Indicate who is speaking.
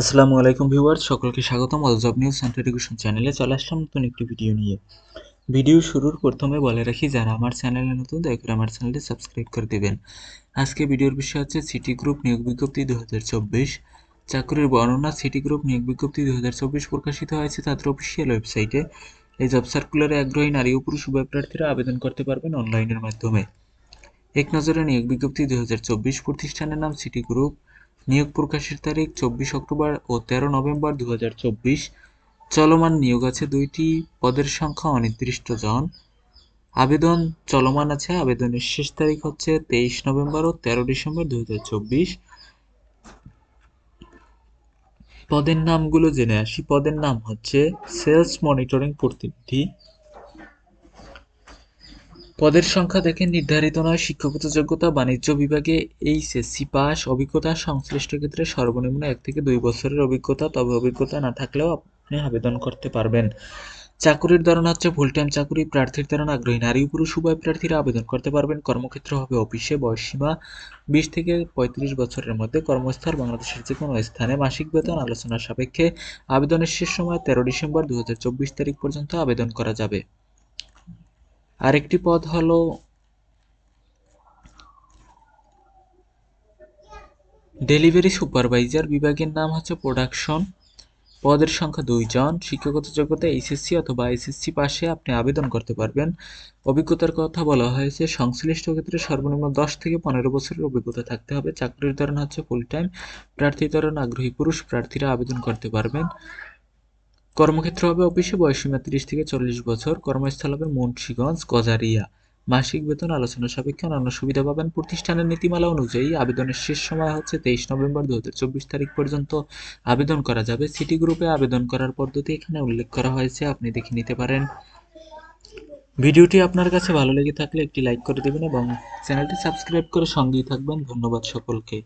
Speaker 1: আসসালামু আলাইকুম ভিউয়ার্স, সকলকে স্বাগতম। All job news center education চ্যানেলে চলে আসলাম নতুন একটি ভিডিও নিয়ে। ভিডিও শুরুর প্রথমে বলে রাখি, যারা আমার চ্যানেলে নতুন, দয়া করে আমার চ্যানেলটি সাবস্ক্রাইব করে দেবেন। আজকে ভিডিওর বিষয় হচ্ছে সিটি গ্রুপ নিয়োগ বিজ্ঞপ্তি দু হাজার চব্বিশ। চাকরির বর্ণনা সিটি গ্রুপ নিয়োগ বিজ্ঞপ্তি দুই হাজার চব্বিশ প্রকাশিত হয়েছে তাদের অফিসিয়াল ওয়েবসাইটে এই জব সার্কুলারে আগ্রহী নারী ও পুরুষ উভয় প্রার্থীরা আবেদন করতে পারবেন অনলাইনের মাধ্যমে। এক নজরে নিয়োগ বিজ্ঞপ্তি দু হাজার চব্বিশ প্রতিষ্ঠানের নাম সিটি গ্রুপ নিয়োগ প্রকাশের তারিখ চব্বিশ অক্টোবর ও তেরো নভেম্বর দু চলমান নিয়োগ আছে দুইটি, পদের সংখ্যা অনির্দিষ্ট জন। আবেদন চলমান আছে, আবেদনের শেষ তারিখ হচ্ছে তেইশ নভেম্বর ও তেরো ডিসেম্বর দুই হাজার চব্বিশ। পদের নামগুলো জেনে আসি। পদের নাম হচ্ছে সেলস মনিটরিং প্রতিনিধি। পদের সংখ্যা দেখে নির্ধারিত নয় শিক্ষাগত যোগ্যতা, বাণিজ্য বিভাগে এইচএসসি পাস, অভিজ্ঞতা সংশ্লিষ্ট ক্ষেত্রে সর্বনিম্ন এক থেকে দুই বছরের অভিজ্ঞতা, তবে অভিজ্ঞতা না থাকলেও আপনি আবেদন করতে পারবেন। চাকুরির ধরন হচ্ছে ফুল টাইম চাকুরি, প্রার্থীর ধরন আগ্রহী নারী পুরুষ, উভয় প্রার্থীরা আবেদন করতে পারবেন। কর্মক্ষেত্র হবে অফিসে, বয়সসীমা বিশ থেকে পঁয়ত্রিশ বছরের মধ্যে। কর্মস্থল বাংলাদেশের যে কোনো স্থানে মাসিক বেতন আলোচনার সাপেক্ষে আবেদনের শেষ সময় তেরো ডিসেম্বর দু হাজার চব্বিশ তারিখ পর্যন্ত আবেদন করা যাবে। আরেকটি পদ হলো ডেলিভারি সুপারভাইজার বিভাগের নাম হচ্ছে প্রোডাকশন। পদের সংখ্যা দুইজন। শিক্ষাগত যোগ্যতা এইচএসসি অথবা এসএসসি পাশে আপনি আবেদন করতে পারবেন। অভিজ্ঞতার কথা বলা হয়েছে, সংশ্লিষ্ট ক্ষেত্রে সর্বনিম্ন দশ থেকে পনেরো বছরের অভিজ্ঞতা থাকতে হবে। চাকরির ধরন হচ্ছে ফুল টাইম প্রার্থী ধরন আগ্রহী পুরুষ প্রার্থীরা আবেদন করতে পারবেন। কর্মক্ষেত্র হবে অফিসে বয়সীমা তিরিশ থেকে চল্লিশ বছর। কর্মস্থল হবে মুন্সীগঞ্জ, গজারিয়া। মাসিক বেতন আলোচনা সাপেক্ষে অন্যান্য সুবিধা পাবেন। প্রতিষ্ঠানের নীতিমালা অনুযায়ী আবেদনের শেষ সময় হচ্ছে তেইশ নভেম্বর দু হাজার চব্বিশ তারিখ পর্যন্ত আবেদন করা যাবে। সিটি গ্রুপে আবেদন করার পদ্ধতি এখানে উল্লেখ করা হয়েছে। আপনি দেখে নিতে পারেন। ভিডিওটি আপনার কাছে ভালো লেগে থাকলে একটি লাইক করে দেবেন এবং চ্যানেলটি সাবস্ক্রাইব করে সঙ্গেই থাকবেন। ধন্যবাদ সকলকে।